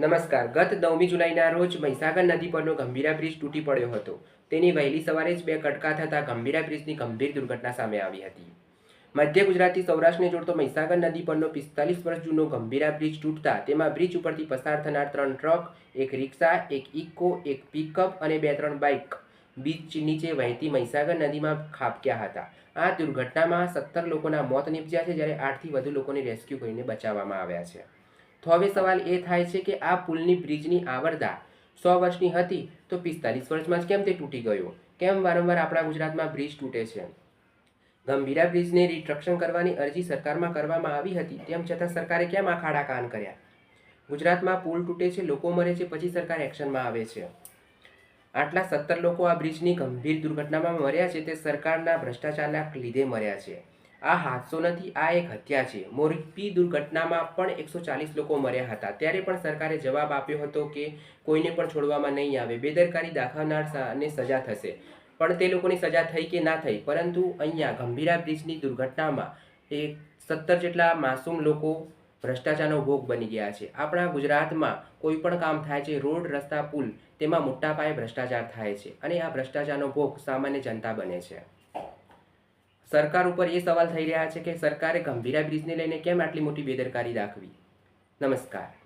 નમસ્કાર. ગત નવમી જુલાઈના રોજ મહીસાગર નદી પરનો ગંભીરા બ્રિજ તૂટી પડ્યો હતો. તેની વહેલી સવારે જ બે કટકા થતાં ગંભીરા બ્રિજની ગંભીર દુર્ઘટના સામે આવી હતી. મધ્ય ગુજરાતથી સૌરાષ્ટ્રને જોડતો મહીસાગર નદી પરનો પિસ્તાલીસ વર્ષ જૂનો ગંભીરા બ્રિજ તૂટતા તેમાં બ્રિજ ઉપરથી પસાર થનાર ત્રણ ટ્રક, એક રિક્ષા, એક ઇકો, એક પિકઅપ અને બે ત્રણ બાઇક બીચ નીચે વહેતી મહીસાગર નદીમાં ખાબક્યા હતા. આ દુર્ઘટનામાં સત્તર લોકોના મોત નીપજ્યા છે, જ્યારે આઠથી વધુ લોકોને રેસ્ક્યુ કરીને બચાવવામાં આવ્યા છે. તો હવે સવાલ એ થાય છે કે આ પુલની બ્રિજની આવરદા સો વર્ષની હતી તો પિસ્તાલીસ વર્ષમાં જ કેમ તે તૂટી ગયો? કેમ વારંવાર આપણા ગુજરાતમાં બ્રિજ તૂટે છે? ગંભીરા બ્રિજને રિસ્ટ્રક્શન કરવાની અરજી સરકારમાં કરવામાં આવી હતી, તેમ છતાં સરકારે કેમ આ ખાડા કાન કર્યા? ગુજરાતમાં પુલ તૂટે છે, લોકો મરે છે, પછી સરકાર એક્શનમાં આવે છે. આટલા સત્તર લોકો આ બ્રિજની ગંભીર દુર્ઘટનામાં મર્યા છે, તે સરકારના ભ્રષ્ટાચારના લીધે મર્યા છે. આ હાદસો નથી આ એક હત્યા છે. મોરબી દુર્ઘટનામાં પણ એકસો ચાલીસ લોકો મર્યા હતા. ત્યારે પણ સરકારે જવાબ આપ્યો હતો કે કોઈને પણ છોડવામાં નહીં આવે. બેદરકારી દાખવનારને સજા થશે. પણ તે લોકોની સજા થઈ કે ના થઈ, પરંતુ અહીંયા ગંભીરા બ્રિજની દુર્ઘટનામાં એક સત્તર જેટલા માસૂમ લોકો ભ્રષ્ટાચારનો ભોગ બની ગયા છે. આપણા ગુજરાતમાં કોઈ પણ કામ થાય છે, રોડ, રસ્તા, પુલ, તેમાં મોટા પાયે ભ્રષ્ટાચાર થાય છે. અને આ ભ્રષ્ટાચારનો ભોગ સામાન્ય જનતા બને છે. સરકાર ઉપર એ સવાલ થઈ રહ્યા છે કે સરકારે ગંભીરા બ્રિજને લઈને કેમ આટલી મોટી બેદરકારી દાખવી? નમસ્કાર.